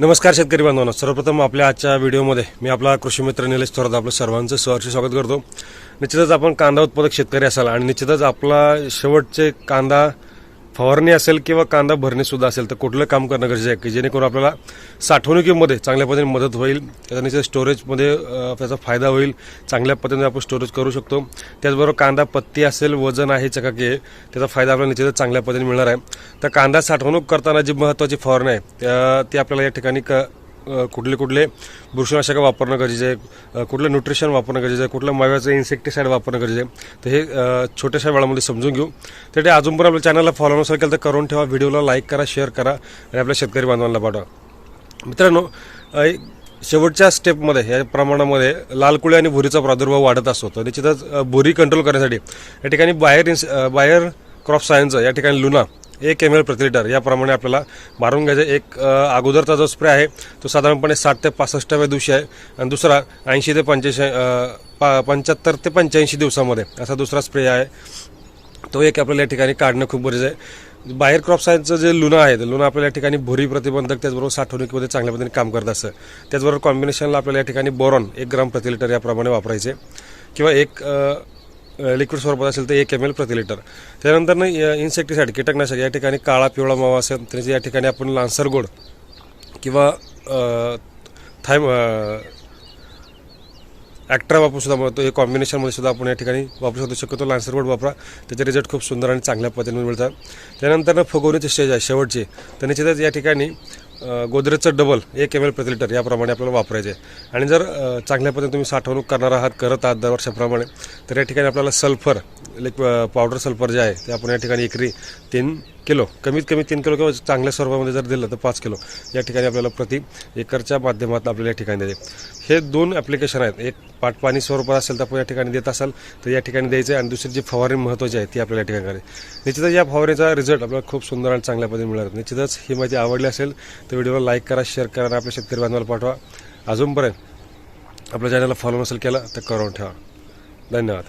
नमस्कार शेतकरी बांधवांना. सर्वप्रथम आपल्या आजच्या व्हिडिओमध्ये मी आपला कृषी मित्र निलेश थोरात आपलं सर्वांचं सहर्ष स्वागत करतो. निश्चितच आपण कांदा उत्पादक शेतकरी असाल आणि निश्चितच आपला शेवटचे कांदा फवारणी असेल किंवा कांदा भरणे सुद्धा असेल तर कुठलं काम करणं गरजेचं आहे? की जेणेकरून आपल्याला साठवणुकीमध्ये चांगल्या पद्धतीने मदत होईल त्याचा निश्चित स्टोरेजमध्ये त्याचा फायदा होईल चांगल्या पद्धतीने आपण स्टोरेज करू शकतो. त्याचबरोबर कांदा पत्ती असेल वजन आहे चकाकी आहे त्याचा फायदा आपल्याला निश्चितच चांगल्या पद्धतीने मिळणार आहे. तर कांदा साठवणूक करताना जी महत्त्वाची फवारणी आहे त्या- ती आपल्याला या ठिकाणी क कुठले कुठले बुरशीनाशकं वापरणं गरजेचं आहे कुठलं न्यूट्रिशन वापरणं गरजेचं आहे कुठलं माव्याचं इन्सेक्टिसाईड वापरणं गरजेचं आहे. तर हे छोट्याशा वेळामध्ये समजून घेऊ. त्यासाठी अजून पण आपल्या चॅनलला फॉलो नसेल केलं तर करून ठेवा व्हिडिओला लाईक करा शेअर करा आणि आपल्या शेतकरी बांधवांना पाठवा. मित्रांनो शेवटच्या स्टेपमध्ये या प्रमाणामध्ये लाल कुळी आणि भुरीचा प्रादुर्भाव वाढत असतो. तर निश्चितच भुरी कंट्रोल करण्यासाठी या ठिकाणी बाहेर इन्स बाहेर क्रॉप सायन्सचं या ठिकाणी लुना एक एम एल प्रति लिटर याप्रमाणे आपल्याला मारून घ्यायचं. एक अगोदरचा जो स्प्रे आहे तो साधारणपणे साठ ते पासष्टाव्या दिवशी आहे. आणि दुसरा ऐंशी ते पंच्याऐंशी पंच्याहत्तर ते पंच्याऐंशी दिवसामध्ये असा दुसरा स्प्रे आहे. तो एक आपल्याला या ठिकाणी काढणं खूप गरजेचं आहे. बाहेर क्रॉप सायन्सचं जे लुणं आहे ते लुणं आपल्याला या ठिकाणी भुरी प्रतिबंधक त्याचबरोबर साठवणुकीमध्ये चांगल्या पद्धतीने काम करत असतं. त्याचबरोबर कॉम्बिनेशनला आपल्याला या ठिकाणी बोरॉन एक ग्राम प्रति लिटर याप्रमाणे वापरायचे. किंवा एक लिक्विड स्वरूपात असेल तर एक एम एल प्रति लिटर त्यानंतर ना इन्सेक्टिसाईड कीटकनाशक या ठिकाणी काळा पिवळा मावा असेल त्याचे या ठिकाणी आपण लान्सर गोड किंवा थाय थायम ॲक्ट्रा वापरू सुद्धा मिळतो हे कॉम्बिनेशनमध्ये सुद्धा आपण या ठिकाणी वापरू शकतो. शक्यतो लान्सर बोर्ड वापरा. त्याचे रिझल्ट खूप सुंदर आणि चांगल्या पद्धतीने मिळतात. त्यानंतर फुगवणीचे स्टेज आहे शेवटचे. तर निश्चितच या ठिकाणी गोदरेजचं डबल एक एम एल प्रति लिटर याप्रमाणे आपल्याला वापरायचे आहे आणि जर चांगल्या पद्धतीने तुम्ही साठवणूक करणार आहात करत आहात दर वर्षाप्रमाणे तर या ठिकाणी आपल्याला सल्फर लिक पावडर सल्फर जे आहे ते आपण या ठिकाणी एकरी तीन किलो कमीत कमी तीन किलो किंवा चांगल्या स्वरूपामध्ये जर दिलं तर पाच किलो या ठिकाणी आपल्याला प्रति एकरच्या माध्यमातून आपल्याला या ठिकाणी द्यायचे. हे दोन ॲप्लिकेशन आहेत. एक पाटपाणी स्वरूपात असेल तर आपण या ठिकाणी देत असाल तर या ठिकाणी द्यायचं आहे आणि दुसरी जी फवारणी महत्त्वाची आहे ती आपल्याला या ठिकाणी करायची. निश्चितच या फवारणीचा रिझल्ट आपल्याला खूप सुंदर आणि चांगल्या पद्धतीने मिळणार. निश्चितच ही माहिती आवडली असेल तर व्हिडिओला लाईक करा शेअर करा आणि आपल्या शेतकरी बांधवाला पाठवा. अजूनपर्यंत आपल्या चॅनलला फॉलो नसेल केला तर करून ठेवा. धन्यवाद.